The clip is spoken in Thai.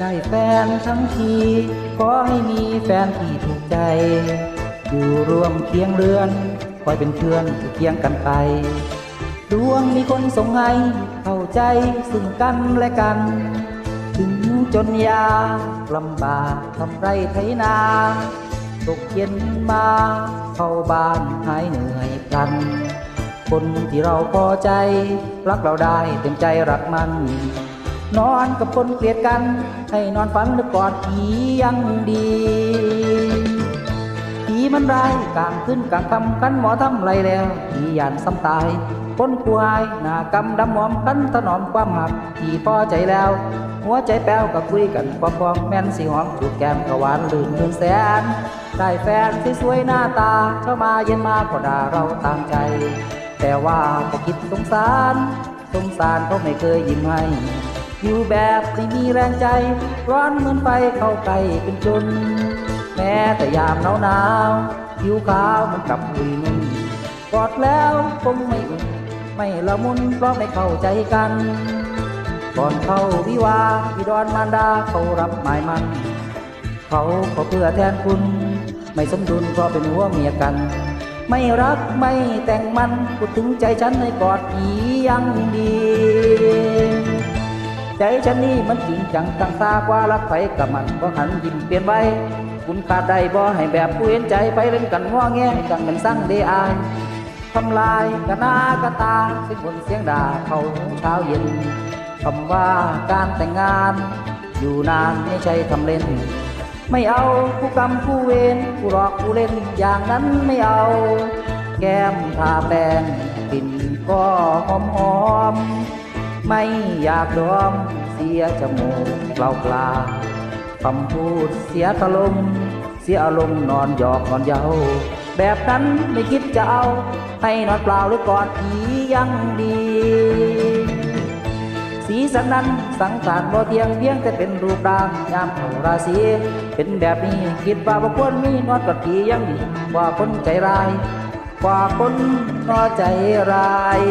ได้แฟนทั้งทีขอให้มีแฟนที่ถูกใจ อยู่ร่วมเคียงเรือน คอยเป็นเพื่อนเคียงกันไป ดวงมีคนส่งให้เข้าใจซึ่งกันและกัน ถึงจนยากลำบากทำไรไถนาตกเย็นมาเข้าบ้านหายเหนื่อยพลัน คนที่เราพอใจ รักเราได้เต็มใจรักมัน นอนกับคนเกลียดกัน ให้นอนฝันหรือกอดผียังดีผีมันร้ายกลางขึ้นกลางคำกันหมอทำไรแล้วผีหยานซ้ำตายคนป่วยหน้ากำดำหมอมกันถนอมความหักที่พอใจแล้ว หัวใจแป้วก็คุยกันความความแม่นสีหอมจูบแก้มกะหวานลื่นเงินแสนได้แฟนที่สวยหน้าตาเช้ามาเย็นมาก็ด่าเราตามใจ แต่ว่าก็คิดสงสารสงสารเขาไม่เคยยิ้มให้ อยู่แบบไม่มีแรงใจ ร้อนเหมือนไฟเข้าใกล้เป็นจน แม้แต่ยามหนาวหนาวผิวขาวเหมันกับปุยนุ่นกอดแล้วคงไม่อุ่นไม่ละมุนเพราะไม่เข้าใจกัน ก่อนเข้าวิวาห์วิดอนมารดาเขารับหมายมัน เขาขอเพื่อแทนคุณ ไม่สมดุลเพราะเป็นหัวเมียกัน ไม่รักไม่แต่งมันพูดถึงใจฉันในกอดผียังดี ใจฉันนี่มันจริงจังตั้งตากว่ารักไผกับมันก็หันยิ้มเปลี่ยนไปคุณขาดได้บ่ให้แบบผู้เห็นใจไปเล่นกันง้อแงกันเป็นสร้างเดอายทำลายกะนากะตาเสียงบนเสียงด่าเขาเช้าเย็นคำว่าการแต่งงาน อยู่นานไม่ใช่ทำเล่น ไม่เอาผู้กรรมผู้เวรผู้หลอกผู้เล่นอย่างนั้นไม่เอา แก้มทาแป้งกลิ่นก็หอมหอม ไม่อยากดอมเสียจมูกเปล่าเปล่าคำพูดเสียคารมเสียอารมณ์นอนหยอกนอนเยาแบบนั้นไม่คิดจะเอา ให้นอนเปล่าหรือกอดผียังดี สีสันนั้นสังสารบ่เทียงเพียงแต่เป็นรูปร่างยามเข้าราศีเป็นแบบนี้คิดว่าบ่ควรมีนอดกับผียังดีกว่าคนใจร้าย กว่าคนนอใจร้าย